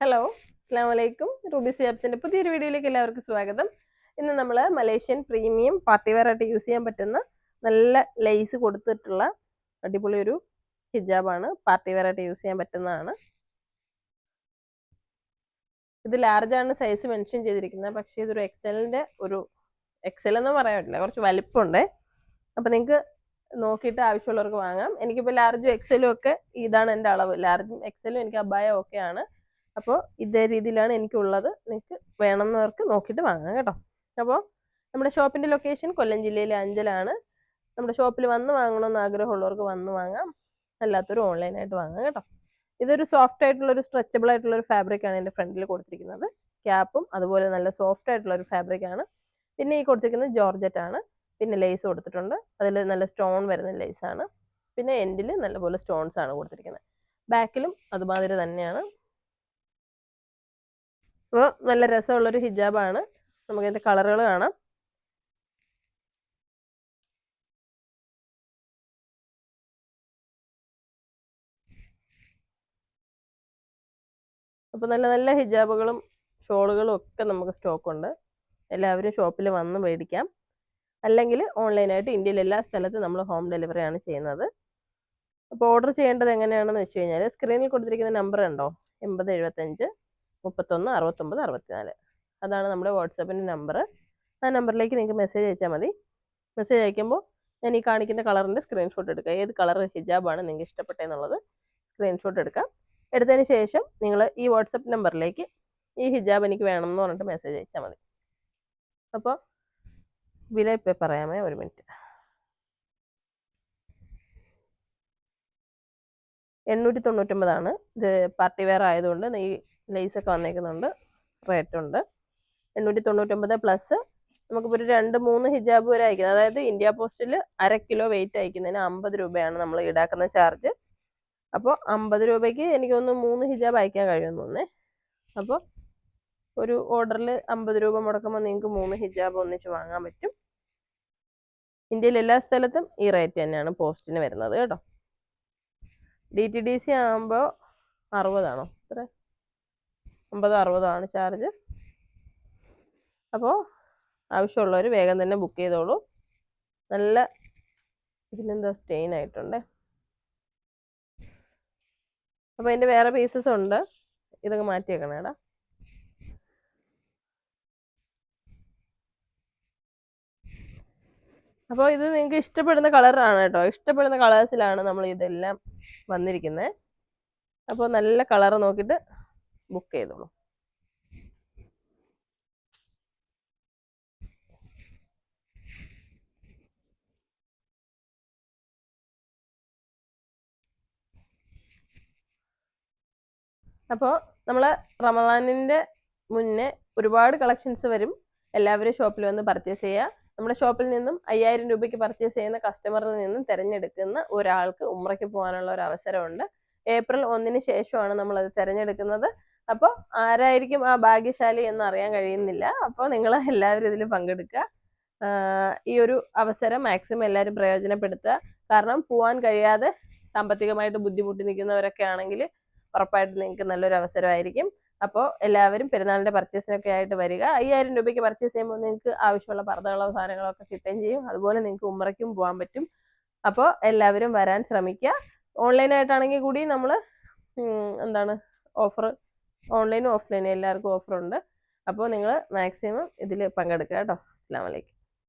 Hello അസ്സാം വലൈക്കും Ruby സിയാബ്സിന്റെ പുതിയൊരു വീഡിയോയിലേക്ക് എല്ലാവർക്കും സ്വാഗതം. ഇന്ന് നമ്മൾ മലേഷ്യൻ പ്രീമിയം പാർട്ടി വെയറായിട്ട് യൂസ് ചെയ്യാൻ പറ്റുന്ന നല്ല ലേസ് കൊടുത്തിട്ടുള്ള അടിപൊളി ഒരു ഹിജാബാണ് പാർട്ടി വെയറായിട്ട് യൂസ് ചെയ്യാൻ പറ്റുന്നതാണ്. ഇത് ലാർജാണ് ആണ് സൈസ് മെൻഷൻ ചെയ്തിരിക്കുന്നത്. പക്ഷേ ഇതൊരു എക്സലിന്റെ ഒരു എക്സൽ എന്ന് പറയാൻ കുറച്ച് വലിപ്പമുണ്ട്. അപ്പം നിങ്ങൾക്ക് നോക്കിയിട്ട് ആവശ്യമുള്ളവർക്ക് വാങ്ങാം. എനിക്കിപ്പോൾ ലാർജും എക്സലും ഒക്കെ ഇതാണ് എന്റെ അളവ്. ലാർജും എക്സലും എനിക്ക് അബായ ഓക്കെയാണ് അപ്പോൾ ഇതേ രീതിയിലാണ് എനിക്കുള്ളത്. നിങ്ങൾക്ക് വേണമെന്നവർക്ക് നോക്കിയിട്ട് വാങ്ങാം കേട്ടോ. അപ്പോൾ നമ്മുടെ ഷോപ്പിന്റെ ലൊക്കേഷൻ കൊല്ലം ജില്ലയിലെ അഞ്ചലാണ്. നമ്മുടെ ഷോപ്പിൽ വന്ന് വാങ്ങണമെന്ന് ആഗ്രഹമുള്ളവർക്ക് വന്ന് വാങ്ങാം. അല്ലാത്തൊരു ഓൺലൈനായിട്ട് വാങ്ങാം കേട്ടോ. ഇതൊരു സോഫ്റ്റ് ആയിട്ടുള്ള ഒരു സ്ട്രെച്ചബിൾ ആയിട്ടുള്ള ഒരു ഫാബ്രിക് ആണ് എന്റെ ഫ്രണ്ടിൽ കൊടുത്തിരിക്കുന്നത്. ക്യാപ്പും അതുപോലെ നല്ല സോഫ്റ്റ് ആയിട്ടുള്ള ഒരു ഫാബ്രിക് ആണ്. പിന്നെ ഈ കൊടുത്തിരിക്കുന്നത് ജോർജറ്റ് ആണ്. പിന്നെ ലേസ് കൊടുത്തിട്ടുണ്ട്. അതിൽ നല്ല സ്റ്റോൺ വരുന്ന ലേസ് ആണ്. പിന്നെ എൻഡിൽ നല്ലപോലെ സ്റ്റോൺസ് ആണ് കൊടുത്തിരിക്കുന്നത്. ബാക്കിലും അതുമാതിരി തന്നെയാണ്. അപ്പോൾ നല്ല രസമുള്ളൊരു ഹിജാബാണ്. നമുക്കതിന്റെ കളറുകൾ കാണാം. അപ്പോൾ നല്ല നല്ല ഹിജാബുകളും ഷോളുകളും ഒക്കെ നമുക്ക് സ്റ്റോക്ക് ഉണ്ട് എല്ലാവരും ഷോപ്പിൽ വന്ന് മേടിക്കാം. അല്ലെങ്കിൽ ഓൺലൈനായിട്ട് ഇന്ത്യയിൽ എല്ലാ സ്ഥലത്തും നമ്മൾ ഹോം ഡെലിവറി ആണ് ചെയ്യുന്നത്. അപ്പോൾ ഓർഡർ ചെയ്യേണ്ടത് എങ്ങനെയാണെന്ന് വെച്ച് കഴിഞ്ഞാൽ സ്ക്രീനിൽ കൊടുത്തിരിക്കുന്ന നമ്പർ ഉണ്ടോ? എൺപത് എഴുപത്തഞ്ച്. മുപ്പത്തൊന്ന് അറുപത്തൊമ്പത് അറുപത്തിനാല്. അതാണ് നമ്മുടെ വാട്സാപ്പിന്റെ നമ്പർ. ആ നമ്പറിലേക്ക് നിങ്ങൾക്ക് മെസ്സേജ് അയച്ചാൽ മതി. മെസ്സേജ് അയക്കുമ്പോൾ ഞാൻ ഈ കാണിക്കുന്ന കളറിന്റെ സ്ക്രീൻഷോട്ട് എടുക്കുക. ഏത് കളർ ഹിജാബാണ് നിങ്ങൾക്ക് ഇഷ്ടപ്പെട്ടതെന്നുള്ളത് സ്ക്രീൻഷോട്ട് എടുക്കാം എടുത്തതിന് ശേഷം നിങ്ങൾ ഈ വാട്സപ്പ് നമ്പറിലേക്ക് ഈ ഹിജാബ് എനിക്ക് വേണം എന്ന് പറഞ്ഞിട്ട് മെസ്സേജ് അയച്ചാൽ മതി. അപ്പോൾ വില ഇപ്പം പറയാമേ ഒരു മിനിറ്റ്. എണ്ണൂറ്റി തൊണ്ണൂറ്റൊമ്പതാണ് ഇത് പാർട്ടി വെയർ ആയതുകൊണ്ട് ഈ ലേസൊക്കെ വന്നേക്കുന്നുണ്ട്. റേറ്റ് ഉണ്ട് എണ്ണൂറ്റി തൊണ്ണൂറ്റൊമ്പത് പ്ലസ്. നമുക്കിപ്പോൾ ഒരു രണ്ട് മൂന്ന് ഹിജാബ് വരെ അയക്കുന്നത്. അതായത് ഇന്ത്യ പോസ്റ്റിൽ അര കിലോ വെയിറ്റ് അയക്കുന്നതിന് അമ്പത് രൂപയാണ് നമ്മൾ ഈടാക്കുന്ന ചാർജ് അപ്പോൾ അമ്പത് രൂപയ്ക്ക് എനിക്കൊന്ന് മൂന്ന് ഹിജാബ് അയക്കാൻ കഴിയുമെന്ന് തോന്നേ അപ്പോൾ ഒരു ഓർഡറിൽ അമ്പത് രൂപ മുടക്കുമ്പോൾ നിങ്ങൾക്ക് മൂന്ന് ഹിജാബ് ഒന്നിച്ച് വാങ്ങാൻ പറ്റും. ഇന്ത്യയിൽ എല്ലാ സ്ഥലത്തും ഈ റേറ്റ് തന്നെയാണ് പോസ്റ്റിന് വരുന്നത് കേട്ടോ. ഡി ടി ഡി സി ആകുമ്പോൾ അറുപതാണോ? എത്ര? അമ്പതോ അറുപതോ ആണ് ചാർജ് അപ്പോൾ ആവശ്യമുള്ളവർ വേഗം തന്നെ ബുക്ക് ചെയ്തോളൂ. നല്ല ഇതിനെന്താ സ്റ്റെയിൻ ആയിട്ടുണ്ട്? അപ്പോൾ അതിന്റെ വേറെ പീസസ് ഉണ്ട്. ഇതൊക്കെ മാറ്റി വെക്കണേടാ അപ്പോൾ ഇത് നിങ്ങൾക്ക് ഇഷ്ടപ്പെടുന്ന കളറാണ് കേട്ടോ. ഇഷ്ടപ്പെടുന്ന കളേഴ്സിലാണ് നമ്മൾ ഇതെല്ലാം വന്നിരിക്കുന്നത് അപ്പോൾ നല്ല കളർ നോക്കിയിട്ട് ബുക്ക് ചെയ്തോളൂ. അപ്പോൾ നമ്മൾ റമദാനിന്റെ മുന്നേ ഒരുപാട് കളക്ഷൻസ് വരും. എല്ലാവരും ഷോപ്പിൽ വന്ന് പർച്ചേസ് ചെയ്യുക. നമ്മുടെ ഷോപ്പിൽ നിന്നും അയ്യായിരം രൂപയ്ക്ക് പർച്ചേസ് ചെയ്യുന്ന കസ്റ്റമറിൽ നിന്നും തിരഞ്ഞെടുക്കുന്ന ഒരാൾക്ക് ഉമ്രയ്ക്ക് പോകാനുള്ള ഒരു അവസരമുണ്ട്. ഏപ്രിൽ ഒന്നിന് ശേഷമാണ് നമ്മൾ അത് തിരഞ്ഞെടുക്കുന്നത്. അപ്പോൾ ആരായിരിക്കും ആ ഭാഗ്യശാലി എന്ന് അറിയാൻ കഴിയുന്നില്ല. അപ്പോൾ നിങ്ങൾ എല്ലാവരും ഇതിൽ പങ്കെടുക്കുക. ഈ ഒരു അവസരം മാക്സിമം എല്ലാവരും പ്രയോജനപ്പെടുത്തുക. കാരണം പോവാൻ കഴിയാതെ സാമ്പത്തികമായിട്ട് ബുദ്ധിമുട്ടി നിൽക്കുന്നവരൊക്കെ ആണെങ്കിൽ ഉറപ്പായിട്ട് നിങ്ങൾക്ക് നല്ലൊരു അവസരമായിരിക്കും. അപ്പോൾ എല്ലാവരും പെരുന്നാളിന്റെ പർച്ചേസിനൊക്കെ ആയിട്ട് വരിക. അയ്യായിരം രൂപയ്ക്ക് പർച്ചേസ് ചെയ്യുമ്പോൾ നിങ്ങൾക്ക് ആവശ്യമുള്ള പർദ്ദകളോ സാധനങ്ങളോ ഒക്കെ കിട്ടുകയും ചെയ്യും. അതുപോലെ നിങ്ങൾക്ക് ഉമ്മറയ്ക്കും പോകാൻ പറ്റും. അപ്പോൾ എല്ലാവരും വരാൻ ശ്രമിക്കുക. ഓൺലൈനായിട്ടാണെങ്കിൽ കൂടി നമ്മൾ എന്താണ് ഓഫർ ഓൺലൈനും ഓഫ്ലൈനും എല്ലാവർക്കും ഓഫറുണ്ട് അപ്പോൾ നിങ്ങൾ മാക്സിമം ഇതിൽ പങ്കെടുക്കുക കേട്ടോ. അസ്സാം വലൈക്കും